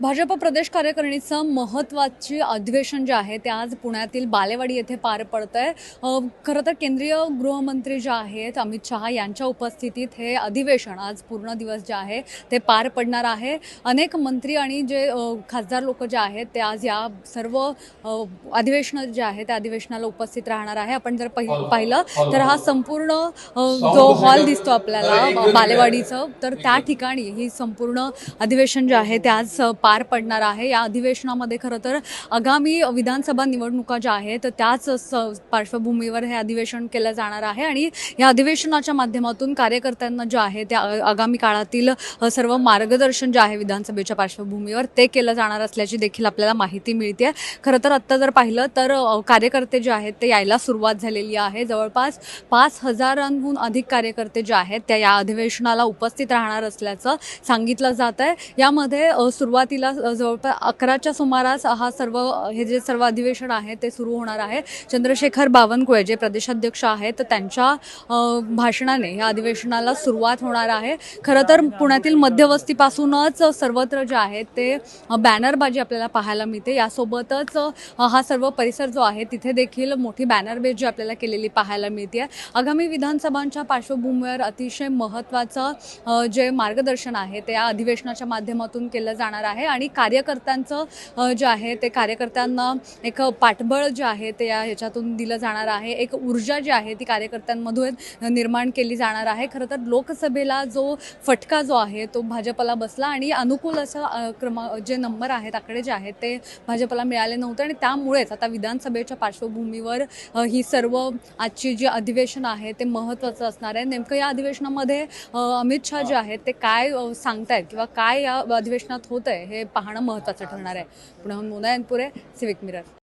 भाजप प्रदेश कार्यकारिणीचं महत्त्वाचे अधिवेशन जे आहे ते आज पुण्यातील बालेवाडी येथे पार पडतं आहे खरं तर केंद्रीय गृहमंत्री जे आहेत अमित शहा यांच्या उपस्थितीत हे अधिवेशन आज पूर्ण दिवस जे आहे ते पार पडणार आहे. अनेक मंत्री आणि जे खासदार लोक जे आहेत ते आज या सर्व अधिवेशन जे आहे त्या अधिवेशनाला उपस्थित राहणार आहे. आपण जर पहि- पाहिलं तर हा संपूर्ण जो हॉल दिसतो आपल्याला बालेवाडीचं तर त्या ठिकाणी ही संपूर्ण अधिवेशन जे आहे ते आज पार पडणार आहे. या अधिवेशनामध्ये खरं तर आगामी विधानसभा निवडणुका ज्या आहेत त्याच स- पार्श्वभूमीवर हे अधिवेशन केलं जाणार आहे. आणि या अधिवेशनाच्या माध्यमातून कार्यकर्त्यांना जे आहे त्या आगामी काळातील सर्व मार्गदर्शन जे आहे विधानसभेच्या पार्श्वभूमीवर ते केलं जाणार असल्याची देखील आपल्याला माहिती मिळते खरं तर आत्ता जर पाहिलं तर कार्यकर्ते जे आहेत ते यायला सुरुवात झालेली आहे. जवळपास पाच हजारांहून अधिक कार्यकर्ते जे आहेत त्या या अधिवेशनाला उपस्थित राहणार असल्याचं सांगितलं जात आहे यामध्ये सुरुवाती सुरुवातीला जवळपास अकराच्या सुमारास हा सर्व हे जे सर्व अधिवेशन आहे ते सुरू होणार आहे. चंद्रशेखर बावनकुळे जे प्रदेशाध्यक्ष आहेत तर त्यांच्या भाषणाने या अधिवेशनाला सुरुवात होणार आहे. खरं तर पुण्यातील मध्यवस्तीपासूनच सर्वत्र जे आहे ते बॅनरबाजी आपल्याला पाहायला मिळते. यासोबतच हा सर्व परिसर जो आहे तिथे देखील मोठी बॅनरबेज आपल्याला केलेली पाहायला मिळते. आगामी विधानसभांच्या पार्श्वभूमीवर अतिशय महत्त्वाचं जे मार्गदर्शन आहे ते या अधिवेशनाच्या माध्यमातून केलं जाणार आहे. आणि कार्यकर्त्यांचं जे आहे ते कार्यकर्त्यांना एक पाठबळ जे आहे ते या ह्याच्यातून दिलं जाणार आहे. एक ऊर्जा जी आहे ती कार्यकर्त्यांमधून निर्माण केली जाणार आहे. खरं तर लोकसभेला जो फटका जो आहे तो भाजपला बसला आणि अनुकूल असं क्रम जे नंबर आहेत आकडे जे आहेत ते भाजपला मिळाले नव्हते आणि त्यामुळेच आता विधानसभेच्या पार्श्वभूमीवर ही सर्व आजची जी अधिवेशन आहे ते महत्त्वाचं असणार आहे. नेमकं या अधिवेशनामध्ये अमित शहा जे आहेत ते काय सांगतायत किंवा काय या अधिवेशनात होत आहे हे पाहणं महत्त्वाचं ठरणार आहे. पुण्याहून मोना पुरे सिविक मिरर